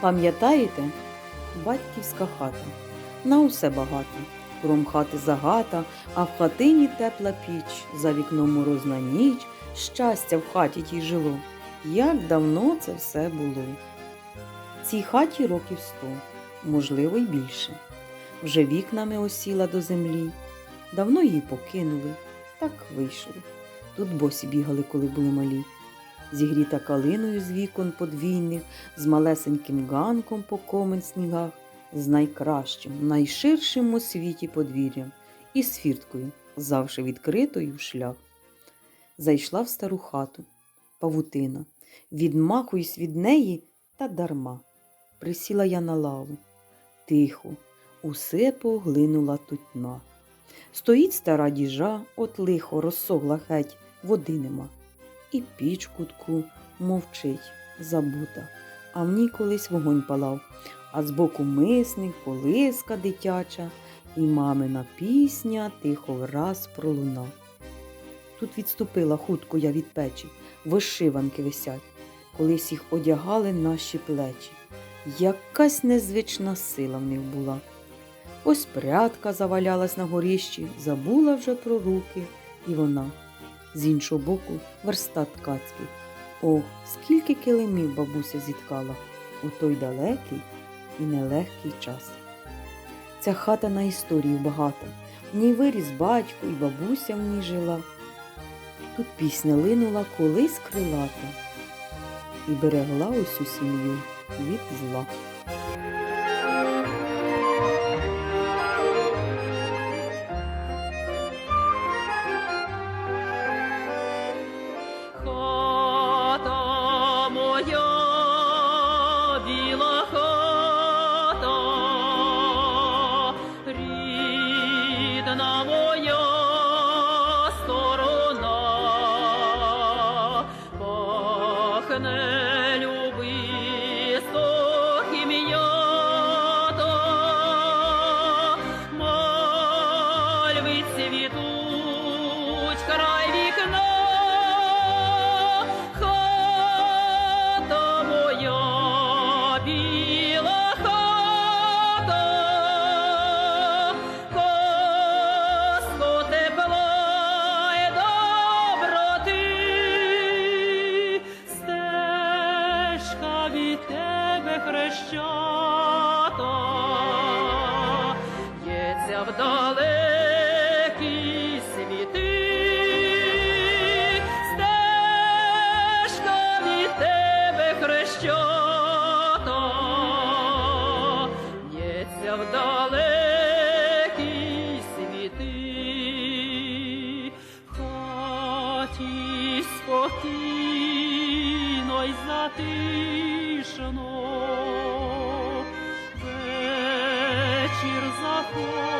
Пам'ятаєте? Батьківська хата. На усе багато. Кром хати загата, а в хатині тепла піч, за вікном морозна ніч, щастя в хаті тій жило. Як давно це все було. Цій хаті років сто, можливо, й більше. Вже вікнами осіла до землі. Давно її покинули, так вийшло. Тут босі бігали, коли були малі. Зігріта калиною з вікон подвійних, з малесеньким ганком по комен снігах, з найкращим, найширшим у світі подвір'ям і з фірткою, завше відкритою в шлях. Зайшла в стару хату, павутина, відмахуюсь від неї та дарма. Присіла я на лаву. Тихо, усе поглинула тутьма. Стоїть стара діжа, от лихо розсогла геть, води нема. І піч кутку мовчить, забута, а в ній колись вогонь палав, а збоку мисник, колиска дитяча, і мамина пісня тихо враз пролунав. Тут відступила хутко я від печі, вишиванки висять, колись їх одягали наші плечі. Якась незвична сила в них була. Ось прядка завалялась на горіщі, забула вже про руки, і вона. З іншого боку, верстат ткацький. Ох, скільки килимів бабуся зіткала у той далекий і нелегкий час. Ця хата на історію багата, в ній виріс батько і бабуся в ній жила. Тут пісня линула колись крилата і берегла усю сім'ю від зла. Мальви цвітуть край вікна. Хата моя, біла хата, казко тепла й доброти, стежка від тебе хрещата, ється хаті спокійно й затишно, вечір заходить